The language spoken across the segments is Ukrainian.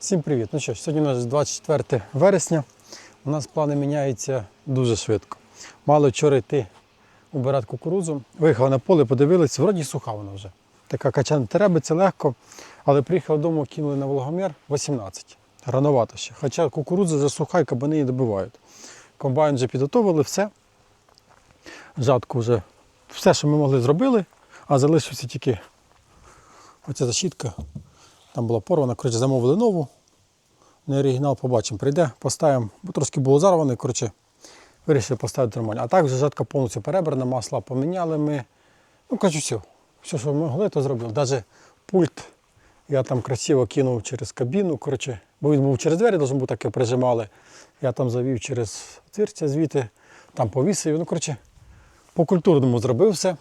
Всім привіт! Ну що ж, сьогодні у нас 24 вересня. У нас плани міняються дуже швидко. Мало вчора йти убирати кукурудзу. Виїхав на поле, подивились, вроді суха вона вже. Така качана треба, це легко. Але приїхав додому, кинули на вологомір 18. Рановато ще. Хоча кукурудза вже суха і кабани її добивають. Комбайн вже підготовили, все. Жатку вже все, що ми могли, зробили, а залишився тільки оця защітка. Там була порвана, коротше, замовили нову. Не оригінал побачимо. Прийде, поставимо, бо трошки було зарване, коротше, вирішили поставити нормально. А так вже жатка повністю перебрана, масла поміняли ми. Ну, коротше, все. Все, що могли, то зробили. Навіть пульт я там красиво кинув через кабіну, коротше, бо він був через двері, був таке прижимали. Я там завів через цвірця звідти, там повісив. Ну, коротше, по культурному зробив все,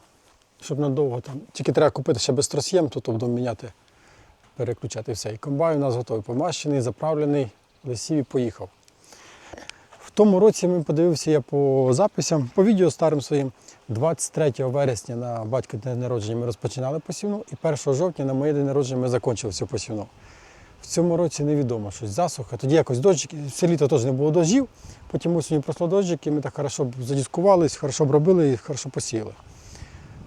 щоб надовго там. Тільки треба купити ще безтросєм, тут будемо міняти переключати все. І комбайн у нас готовий, помащений, заправлений, лисів і поїхав. В тому році ми подивився я по записям, по відео старим своїм. 23 вересня на батька день народження ми розпочинали посівну, і 1 жовтня на моє день народження ми закінчили всю посівну. В цьому році невідомо щось засуха. Тоді якось дощик, все літо теж не було дощів, потім осінню пройшло дощик, і ми так хорошо задіскувались, хорошо обробили і хорошо посіяли.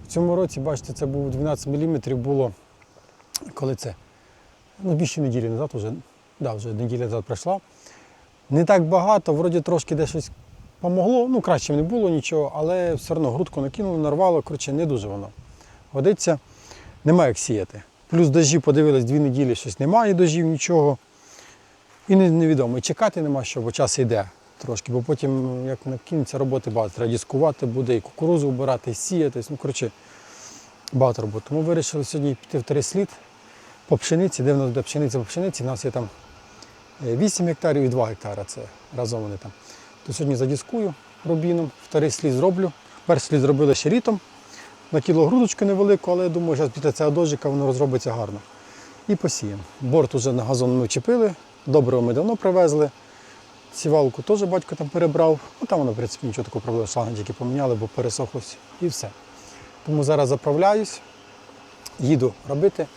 В цьому році, бачите, це був 12 мм було, коли це ну, більше неділі назад, вже, да, вже неділя назад пройшла. Не так багато, вроді трошки десь щось помогло, ну краще не було нічого, але все одно грудку накинули, нарвало, коротше, не дуже воно. Годиться, немає як сіяти. Плюс дожі подивились дві неділі, щось немає дожів, нічого. І невідомо. І чекати нема що, бо час йде трошки, бо потім, як накинеться роботи багато, треба дискувати буде, і кукурузу вбирати, і сіяти. Ну, коротше, багато роботи. Тому вирішили сьогодні піти в слід по пшениці, де в пшениця по пшениці, у нас є там е, 8 гектарів і 2 гектара, це разом вони там. То сьогодні задіскую рубіном, вторий слід зроблю. Перший слід зробили ще літом. На кіло грудочку невелику, але я думаю, зараз після цього дощика воно розробиться гарно. І посіємо. Борт уже на газон ми чепили, доброго ми давно привезли. Сівалку теж батько там перебрав. Ну там воно, в принципі, нічого такого проблеми, шланги тільки поміняли, бо пересохлося і все. Тому зараз заправляюсь, їду робити.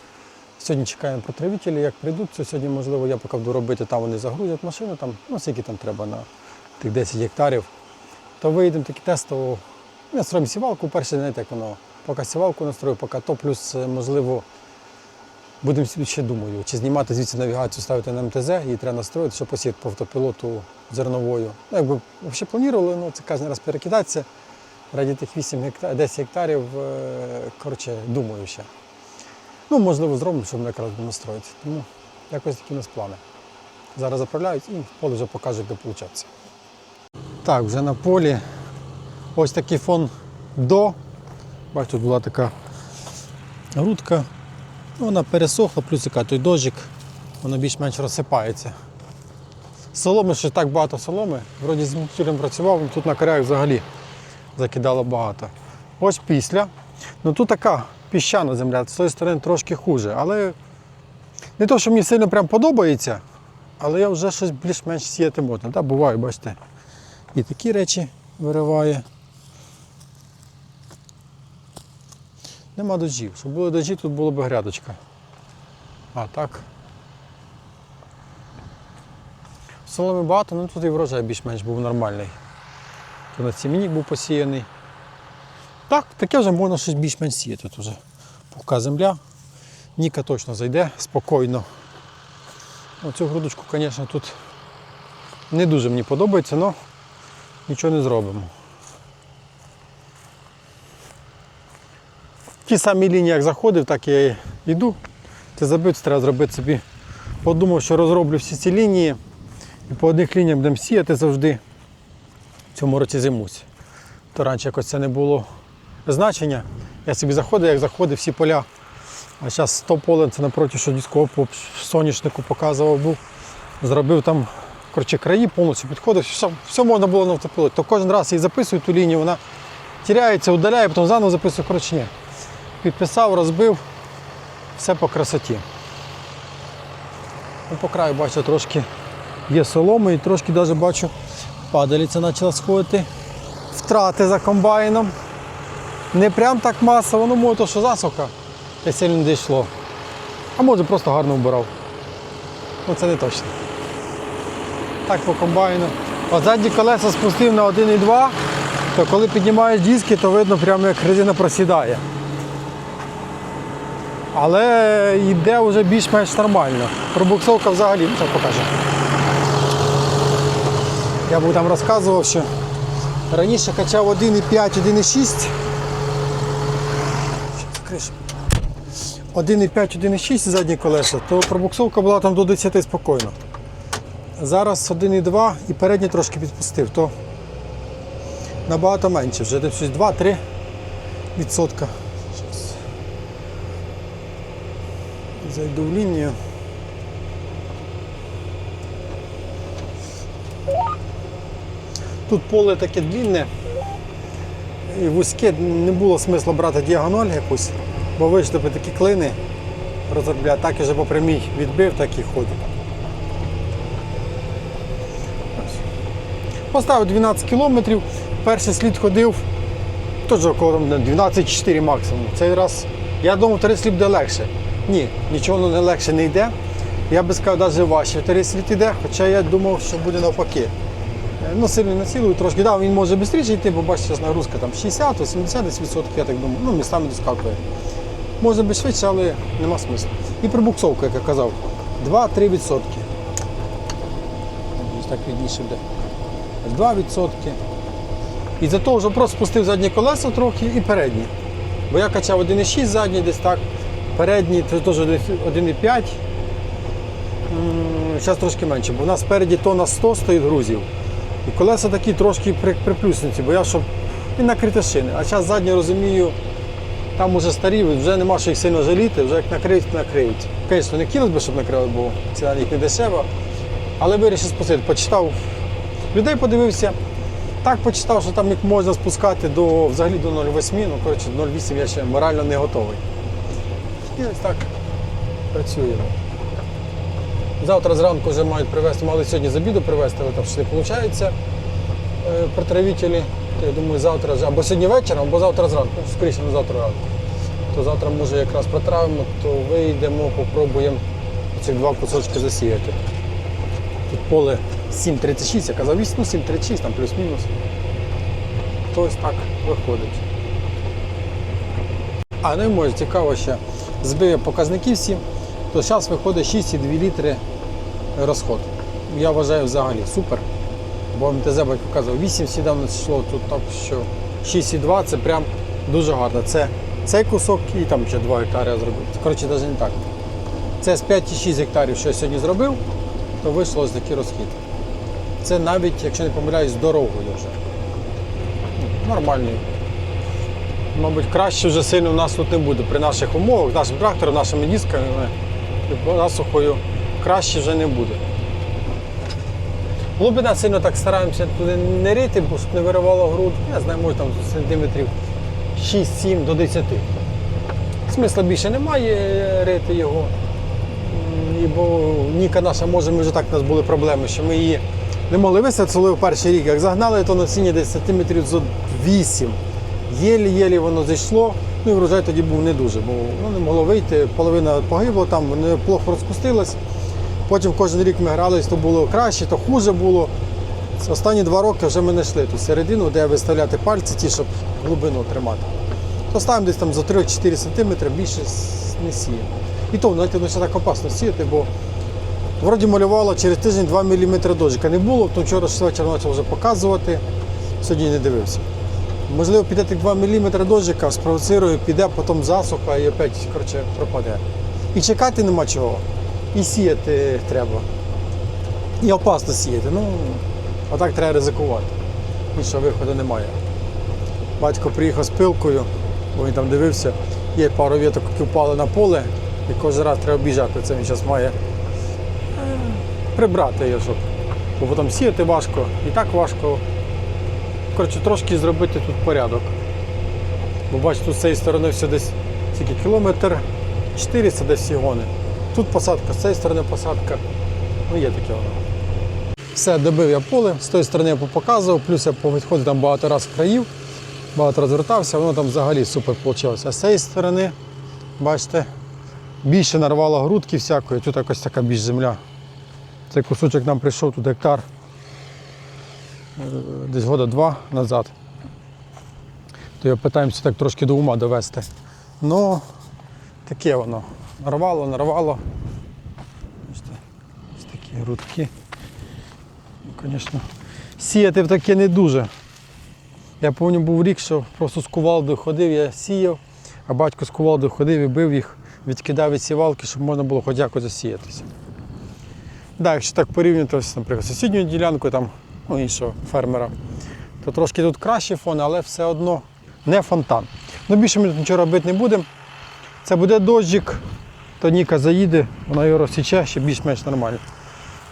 Сьогодні чекаємо протравителі, як прийдуть, то сьогодні, можливо, я поки буду робити, там вони загрузять машину, там, ну, скільки там треба на тих 10 гектарів. То виїдемо таки тестово. Настроїмо сівалку, перше, знаєте, як воно, поки сівалку настрою, поки то, плюс, е, можливо, будемо ще думаю, чи знімати звідси навігацію, ставити на МТЗ, її треба настроїти, щоб посіяти по автопілоту зерновою. Ну, якби взагалі планували, ну це кожен раз перекидатися. Раді тих 8 гектар, 10 гектарів, е, коротше, думаю ще. Ну, можливо, зробимо, щоб ми якраз настроїти. Тому якось такі у нас плани. Зараз заправляють і в полі вже покажу, як виходить. Так, вже на полі ось такий фон до. Бачите, тут була така грудка. Ну, Вона пересохла, плюс яка той дощик, воно більш-менш розсипається. Соломи ще так багато соломи. Вроді з міксюрем працював, тут на корях взагалі закидало багато. Ось після. Ну тут така піщана земля, з цієї сторони трошки хуже. Але не то, що мені сильно прям подобається, але я вже щось більш-менш сіяти можна. Так, буває, бачите. І такі речі вириває. Нема дождів. Щоб були дожді, тут була б грядочка. А так. Соломи багато, ну тут і врожай більш-менш був нормальний. Тут на цімінік був посіяний. Так, таке вже можна щось більш-менш сіяти тут вже. Пухка земля. Ніка точно зайде спокійно. Оцю грудочку, звісно, тут не дуже мені подобається, але нічого не зробимо. Ті самі лінії, як заходив, так я і йду. Це забити, треба зробити собі. Подумав, що розроблю всі ці лінії і по одних лініях будемо сіяти завжди. В цьому році зимусь. То раніше якось це не було значення. Я собі заходив, як заходив, всі поля. А зараз 100 поле це напроти, що по соняшнику показував був. Зробив там коротше, краї, повністю підходив, все, все можна було на. То кожен раз її записую ту лінію, вона тіряється, удаляє, потім заново записую, коротше ні. Підписав, розбив, все по красоті. Ну, по краю бачу трошки є соломи і трошки навіть бачу падалиця почала сходити. Втрати за комбайном. Не прям так масово, ну може то, що засуха, та сильно не дійшло. А може просто гарно вбирав. Ну це не точно. Так по комбайну. А задні колеса спустив на 1,2, то коли піднімаєш диски, то видно прямо як резина просідає. Але йде вже більш-менш нормально. Пробуксовка взагалі, так покажу. Я був там розказував, що раніше качав 1,5, 1,6. 1,5, 1,6 задні колеса, то пробуксовка була там до 10 спокійно. Зараз 1,2 і передній трошки підпустив, то набагато менше, вже десь 2-3 відсотка. Зайду в лінію. Тут поле таке длинне і вузьке, не було смисла брати діагональ якусь, бо б такі клини розробляти, так і вже по прямій відбив, так і ходить. Поставив 12 кілометрів, перший слід ходив, теж около 12-4 максимум. Цей раз я думав, три слід буде легше. Ні, нічого не легше не йде. Я би сказав, навіть важче. Три слід йде, хоча я думав, що буде навпаки. Е, Ну, сильно націлую трошки. Да, він може швидше йти, бо бачите, зараз нагрузка там 60-80 десь відсотків, я так думаю. Ну, містами доскакує. Може би швидше, але нема смислу. І прибуксовка, як я казав, 2-3 відсотки. Ось так відніше буде. 2 відсотки. І за того вже просто спустив задні колеса трохи і передні. Бо я качав 1,6 задній десь так, передній теж 1,5. Зараз трошки менше, бо у нас спереді тонна 100 стоїть грузів. І колеса такі трошки при- приплюснуті, бо я щоб і накрити шини. А зараз задні розумію, там уже старі, вже нема що їх сильно жаліти, вже як накриють, то накриють. Звісно, не хотілося б, щоб накрили, бо ціна на них не дешева. Але вирішив спустити. Почитав людей, подивився. Так почитав, що там їх можна спускати до, взагалі до 0,8, ну коротше, 0,8 я ще морально не готовий. І ось так працюємо. Завтра зранку вже мають привезти, мали сьогодні з обіду привезти, але там ще не виходить е, протравителі. Я думаю, завтра вже або сьогодні вечором, або завтра зранку, ну, скоріше на завтра ранку. То завтра може якраз протравимо, то вийдемо, попробуємо ці два кусочки засіяти. Тут поле 7,36, я казав 8, ну 7,36, там плюс-мінус. То ось так виходить. А ну і може цікаво ще, збив я показники всі, то зараз виходить 6,2 літри розход. Я вважаю взагалі супер. Бо МТЗ батько казав, 8 сідав не йшло, тут так що 6,2 це прям дуже гарно. Це цей кусок і там ще 2 гектари зробив. Коротше, навіть не так. Це з 5,6 гектарів, що я сьогодні зробив, то вийшло ось такий розхід. Це навіть, якщо не помиляюсь, з дорогою вже. Нормальний. Мабуть, краще вже сильно в нас тут не буде при наших умовах, нашим трактором, нашими дисками, насухою краще вже не буде. Глибина сильно так стараємося туди не рити, бо щоб не виривало груд. Я знаю, може там сантиметрів 6-7 до 10. Смисла більше немає рити його. Бо Ніка наша, може, ми вже так у нас були проблеми, що ми її не могли висадити, в перший рік. Як загнали, то насіння десь сантиметрів зо 8. Єлі-єлі воно зайшло. Ну і врожай тоді був не дуже, бо ну, не могло вийти, половина погибла, там воно плохо розпустилось. Потім кожен рік ми грались, то було краще, то хуже було. Останні два роки вже ми знайшли ту середину, де виставляти пальці, ті, щоб глибину тримати. То ставимо десь там за 3-4 см, більше не сіємо. І то, знаєте, ну, ще так опасно сіяти, бо вроді малювало через тиждень 2 мм дощика не було, то вчора ж вечір почав вже показувати, сьогодні не дивився. Можливо, піде тих 2 мм дощика, спровоцирує, піде, потім засуха і опять коротше, пропаде. І чекати нема чого. І сіяти треба. І опасно сіяти. Ну, отак треба ризикувати. Іншого виходу немає. Батько приїхав з пилкою, бо він там дивився, є пару віток, які впали на поле, і кожен раз треба обіжати. Це він зараз має е, прибрати його, щоб. Бо потім сіяти важко, і так важко. Коротше, трошки зробити тут порядок. Бо бачите, тут з цієї сторони все десь тільки кілометр 400 десь всі гони. Тут посадка, з цієї сторони посадка. Ну, є таке воно. Все, добив я поле, з тої сторони я показував, плюс я повідходив там багато разів країв, багато розвертався, воно там взагалі супер вийшло. А з цієї сторони, бачите, більше нарвало грудки всякої, тут якось така більш земля Цей кусочок нам прийшов тут гектар е, десь года два назад. То його питаємося так трошки до ума довести. Ну, таке воно. Нарвало, нарвало. Бачите, ось такі грудки. Ну, Звісно, сіяти в таке не дуже. Я пам'ятаю, був рік, що просто з кувалдою ходив, я сіяв, а батько з кувалдою ходив і бив їх, відкидав від сівалки, щоб можна було хоч якось засіятися. Так, якщо так порівняти, ось, наприклад, сусідню ділянку там, ну, іншого фермера, то трошки тут кращий фон, але все одно не фонтан. Ну, більше ми тут нічого робити не будемо. Це буде дощик, то Ніка заїде, вона його розсіче, ще більш-менш нормально.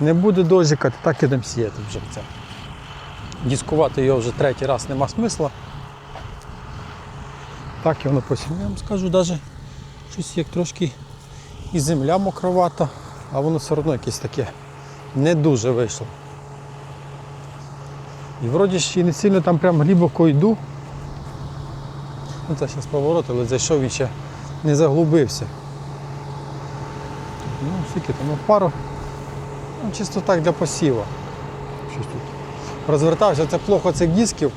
Не буде дощика, то так ідемо сіяти вже це. Дискувати його вже третій раз нема смисла. Так і воно посім. Я вам скажу, навіть щось як трошки і земля мокровата, а воно все одно якесь таке не дуже вийшло. І вроді ще й не сильно там прям глибоко йду. Ну це зараз поворот, але зайшов і ще не заглубився. Ну, скільки там, ну, пару. Ну, чисто так для посіва. Щось тут. Розвертався, це плохо цих дисків.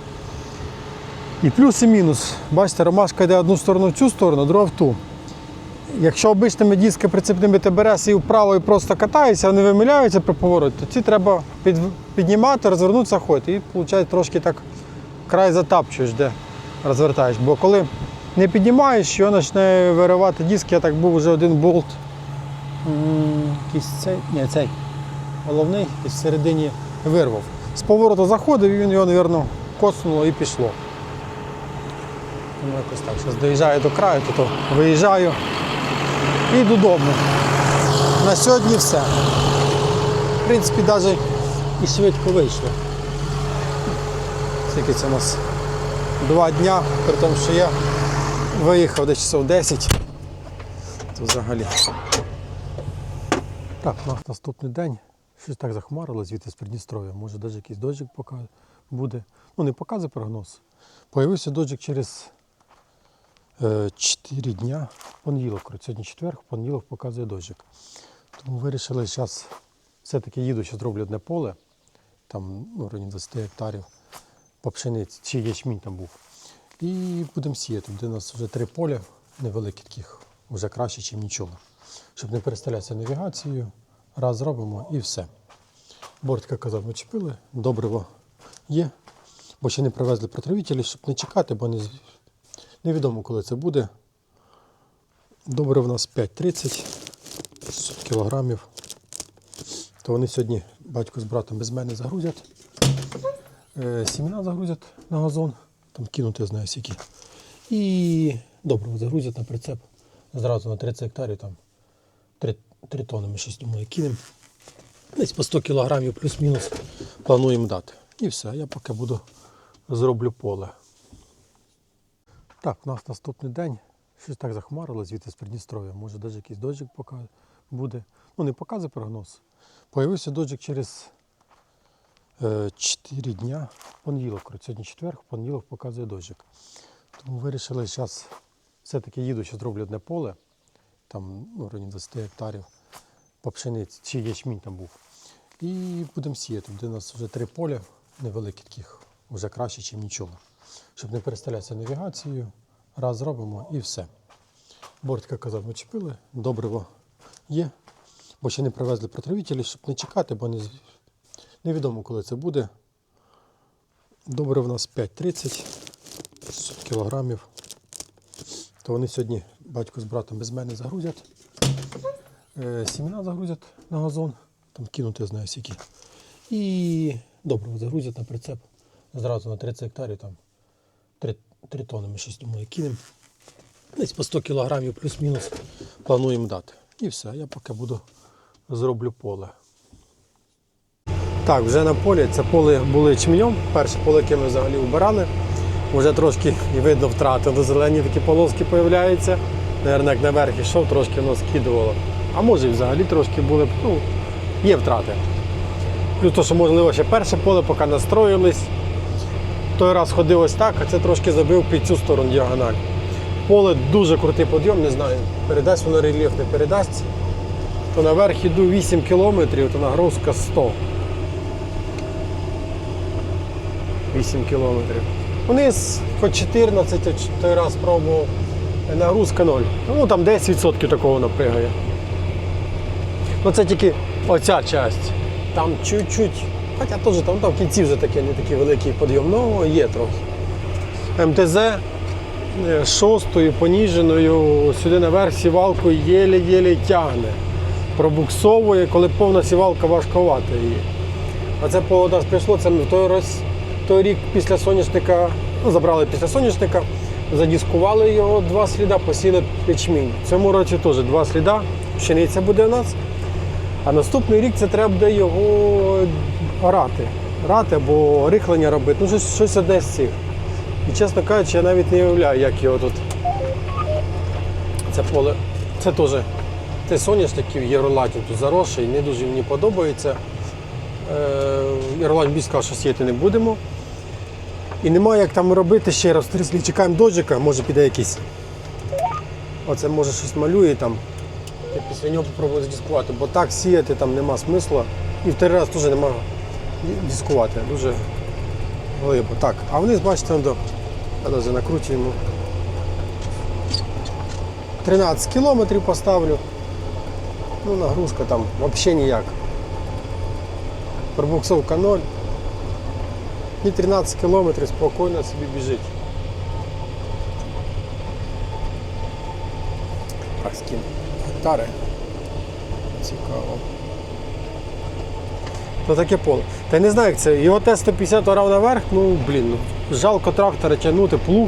І плюс і мінус. Бачите, ромашка йде одну сторону в цю сторону, друга в ту. Якщо обичними дисками прицепними ти береш і вправо і просто катаєшся, вони вимиляються при повороті, то ці треба під, піднімати, розвернутися, ходити. І виходить трошки так край затапчуєш, де розвертаєш. Бо коли не піднімаєш, його почне виривати диски, я так був вже один болт. Якийсь цей, ні, цей головний і всередині вирвав. З повороту заходив і він його, мабуть, коснуло і пішло. Тому якось так. Зараз доїжджаю до краю, то, то виїжджаю і додому. На сьогодні все. В принципі, навіть і швидко вийшло. Скільки це у нас два дня, при тому, що я виїхав десь часов 10. То взагалі. Так, у нас наступний день. Щось так захмарило звідти з Придністров'я. Може навіть якийсь дощик буде. Ну, не показує прогноз. Появився дощик через 4 дня. Понеділок, сьогодні четвер, понеділок показує дощик. Тому вирішили зараз все-таки їду, що зроблю одне поле. Там ну, районі 20 гектарів по пшениці, чи ячмінь там був. І будемо сіяти. Буде у нас вже три поля невеликі таких, вже краще, ніж нічого. Щоб не переставлятися навігацією, раз зробимо і все. Бортика казав, ми чіпили, добриво є, бо ще не привезли протравителі, щоб не чекати, бо не, невідомо, коли це буде. Добре в нас 5,30 кілограмів. То вони сьогодні батько з братом без мене загрузять. Е, Сімена загрузять на газон, там кинути, я знаю скільки. І добре загрузять на прицеп. Зразу на 30 гектарів там 3, 3 тонни ми щось думаю кинемо. Десь по 100 кілограмів плюс-мінус плануємо дати. І все, я поки буду зроблю поле. Так, у нас наступний день. Щось так захмарило звідти з Придністров'я. Може навіть якийсь дощик буде. Ну, не показує прогноз. Появився дощик через 4 дня. Понеділок, сьогодні четвер, понеділок показує дощик. Тому вирішили зараз все-таки їду, що зроблю одне поле. Там ну, районі 20 гектарів по пшениці, чи ячмінь там був. І будемо сіяти. Буде у нас вже три поля невеликі таких, вже краще, ніж нічого. Щоб не переставлятися навігацією, раз зробимо і все. Бортика казав, ми чіпили, добриво є, бо ще не привезли протравителі, щоб не чекати, бо не, невідомо, коли це буде. Добре в нас 5,30 кілограмів. То вони сьогодні батько з братом без мене загрузять. Е, Сімена загрузять на газон, там кинути, я знаю скільки. І добре загрузять на прицеп. Зразу на 30 гектарів там 3, 3 тонни ми щось думаю кинемо. Десь по 100 кілограмів плюс-мінус плануємо дати. І все, я поки буду зроблю поле. Так, вже на полі. Це поле було ячменем. Перше поле, яке ми взагалі вбирали. Вже трошки і видно втратили. Зелені такі полоски з'являються. Наверно, як наверх йшов, трошки воно скидувало. А може і взагалі трошки були б, ну, є втрати. Плюс то, що можливо ще перше поле, поки настроїлись. Той раз ходив ось так, а це трошки забив під цю сторону діагональ. Поле дуже крутий подйом, не знаю, передасть воно рельєф, не передасть. то наверх іду 8 кілометрів, то нагрузка 100. 8 кілометрів. Вниз хоч 14, той раз пробував, нагрузка 0. Ну там 10% такого напрягає. Ну це тільки оця часть. Там чуть-чуть, хоча теж там, там в кінці вже таке не такий великий підйом, ну є трохи. МТЗ е, шостою поніженою сюди наверх сівалкою єле-єле тягне. Пробуксовує, коли повна сівалка важковата її. А це по нас прийшло, це в той раз, той рік після соняшника, ну, забрали після соняшника, задіскували його два сліда, посіли ячмінь. В цьому році теж два сліда, пшениця буде у нас. А наступний рік це треба буде його орати. Рати або рихлення робити. Ну, щось, щось одне з цих. І чесно кажучи, я навіть не уявляю, як його тут. Це поле. Це теж це соняшників єролатів тут заросший, не дуже мені подобається. Е, Єролать більш сказав, що сіяти не будемо. І немає як там робити ще раз. Тріслі чекаємо дожика, може піде якийсь. Оце може щось малює там. Я після нього попробую задіскувати, бо так сіяти там нема смисла. І в три раз теж нема дискувати. Дуже глибо. Так, а вниз, бачите, он до. Накручуємо. 13 кілометрів поставлю. Ну, нагрузка там взагалі ніяк. Пробуксовка 0. І 13 кілометрів спокійно собі біжить. Так, скину. Гектари. Цікаво. То таке поле. Та я не знаю, як це. Його Т-150 орав наверх, ну блін, ну, жалко трактора тягнути плуг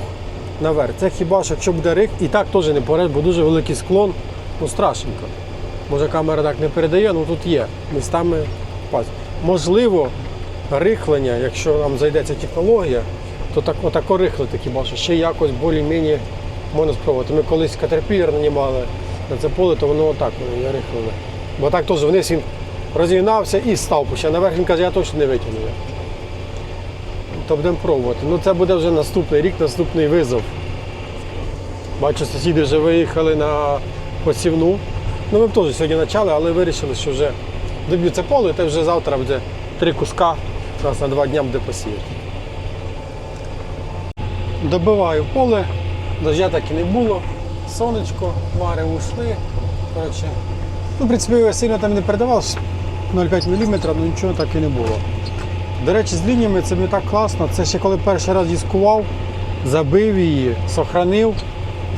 наверх. Це хіба що якщо буде рик, і так теж не пореш, бо дуже великий склон, ну страшненько. Може камера так не передає, ну тут є. Містами пас. Можливо, рихлення, якщо нам зайде ця технологія, то так, отако рихлити хіба що ще якось більш-менш можна спробувати. Ми колись катерпілер нанімали на це поле, то воно отак рихлили. Бо так теж вниз він розігнався і став. Ще наверх він каже, я точно не витягну. То будемо пробувати. Ну це буде вже наступний рік, наступний визов. Бачу, сусіди вже виїхали на посівну. Ну ми б теж сьогодні почали, але вирішили, що вже доб'ю це поле, та вже завтра буде три куска, раз на два дня буде посіяти. Добиваю поле, дождя так і не було. Сонечко, хмари ушли. Коротше, ну, в принципі, сильно там не передавав 0,5 мм, ну нічого так і не було. До речі, з лініями це не так класно. Це ще коли перший раз дискував, забив її, сохранив.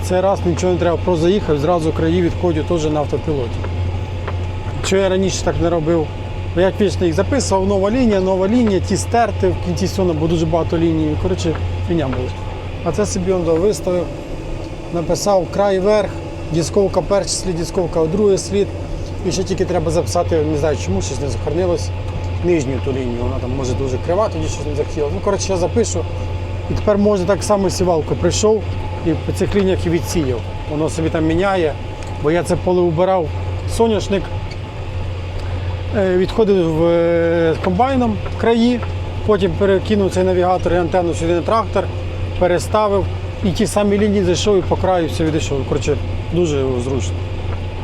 Цей раз нічого не треба, просто заїхав, зразу краї відходю теж на автопілоті. Що я раніше так не робив? Ну, Як вічно їх записував, нова лінія, нова лінія, ті стерти, в кінці сьогодні, бо дуже багато ліній. Коротше, фіня була. А це собі он виставив, написав край верх, дисковка перший слід, дисковка другий слід. І ще тільки треба записати, не знаю чому, щось не захоронилось, нижню ту лінію. Вона там може дуже крива, тоді щось не захотіло. Ну, коротше, я запишу. І тепер можна так само сівалку прийшов і по цих лініях і відсіяв. Воно собі там міняє, бо я це поле убирав соняшник, відходив е, комбайном краї, потім перекинув цей навігатор і антенну сюди на трактор, переставив і ті самі лінії зайшов і по краю все відійшов. Коротше, дуже зручно.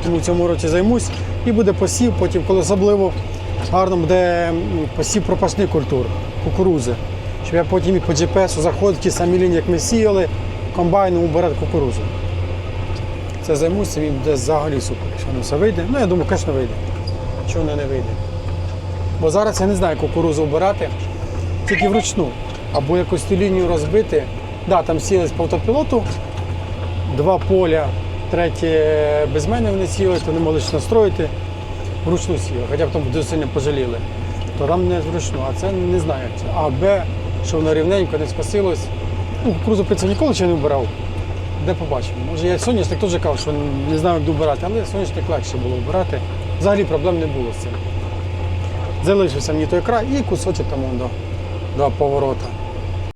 Тому в цьому році займусь і буде посів, потім, коли особливо гарно буде посів пропашних культур, кукурузи. Щоб я потім і по GPS заходив ті самі лінії, як ми сіяли, комбайном убирати кукурузу. Це займуся, він буде взагалі супер. Якщо не все вийде. Ну, я думаю, звісно, вийде. Чого не, не вийде. Бо зараз я не знаю кукурузу обирати, тільки вручну. Або якусь ту лінію розбити. Да, там сіли по автопілоту, два поля, третє без мене вони сіли, то не могли ж настроїти. Вручну сіли, хоча б там дуже сильно пожаліли. То там не вручну, а це не знаю. А Б, що воно рівненько не скосилось. Ну, кукурузу пиццю ніколи ще не вбирав. Де побачимо. Може я соняшник теж казав, що не знаю, як добирати, але соняшник легше було вбирати. Взагалі проблем не було з цим. Залишився мені той край і кусочок там до, до поворота.